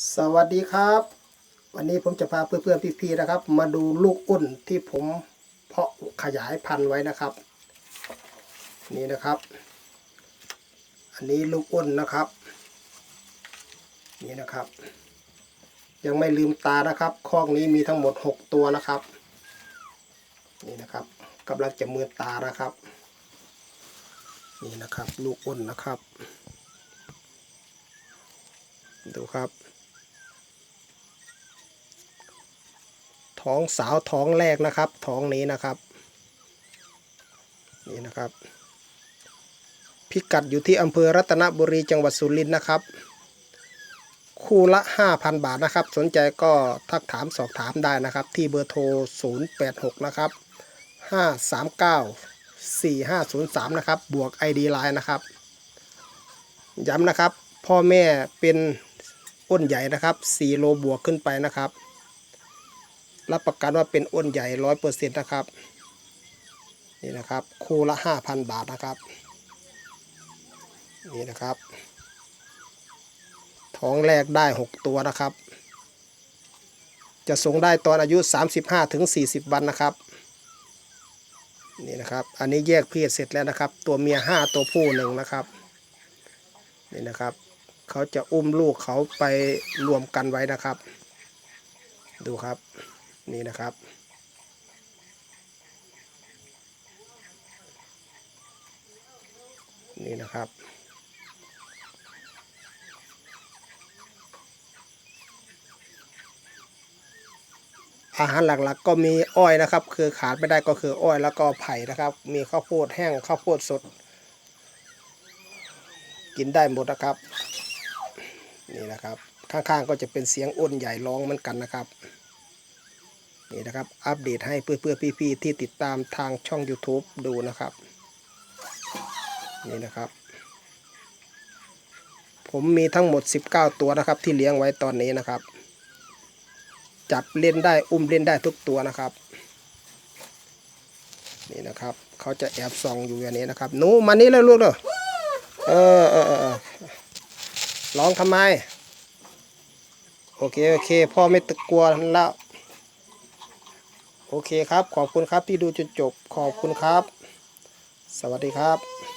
สวัสดีครับ วันนี้ผมจะพาเพื่อนๆพี่ๆนะครับ มาดูลูกอ้นที่ผมเพาะขยายพันธุ์ไว้นะครับ นี่นะครับ อันนี้ลูกอ้นนะครับ นี่นะครับ ยังไม่ลืมตานะครับคอกนี้มีทั้งหมด 6 ตัวนะครับ นี่นะครับกำลังจะมือตานะครับ นี่นะครับ ลูกอ้นนะครับ ดูครับ ท้องสาวท้องแรกนะครับ ท้องนี้นะครับ นี่นะครับ พิกัดอยู่ที่อำเภอรัตนบุรีจังหวัดสุรินทร์นะครับ คู่ละ 5,000 บาทนะครับ สนใจก็ทักถามสอบถามได้นะครับ ที่เบอร์โทร 086 นะครับ 539 4503 นะครับ บวก ID Line นะครับ ย้ำนะครับ พ่อแม่เป็นอ้นใหญ่นะครับ 4 โลบวกขึ้นไปนะครับ รับประกันว่าเป็นอ้นใหญ่ร้อยเปอร์เซ็นต์นะครับนี่นะครับคู่ละห้าพันบาทนะครับนี่นะครับ ท้องแรกได้หกตัวนะครับ จะส่งได้ตอนอายุ35ถึง40วันนะครับนี่นะครับอันนี้แยกเพศเสร็จแล้วนะครับ ตัวเมีย5ตัวผู้หนึ่งนะครับนี่นะครับเขาจะอุ้มลูกเขาไปรวมกันไว้นะครับ ดูครับ นี่นะครับ นี่นะครับ อาหารหลักๆก็มีอ้อยนะครับ คือขาดไม่ได้ก็คืออ้อยแล้วก็ไผ่นะครับ มีข้าวโพดแห้งข้าวโพดสด กินได้หมดนะครับ นี่นะครับข้างๆก็จะเป็นเสียงอ้นใหญ่ร้องเหมือนกันนะครับ นี่นะครับ อัปเดตให้เพื่อนๆพี่ๆที่ติดตามทางช่อง YouTube ดูนะครับ นี่นะครับ ผมมีทั้งหมด 19 ตัวนะครับ ที่เลี้ยงไว้ตอนนี้นะครับ จับเล่นได้อุ้มเล่นได้ทุกตัวนะครับ นี่นะครับเขาจะแอบส่องอยู่อย่างนี้นะครับหนูมานี่เลยลูกเด้อเออเออเออร้องทำไม โอเค โอเค พ่อไม่ตะกลัวแล้ว โอเคครับ ขอบคุณครับที่ดูจนจบ ขอบคุณครับ สวัสดีครับ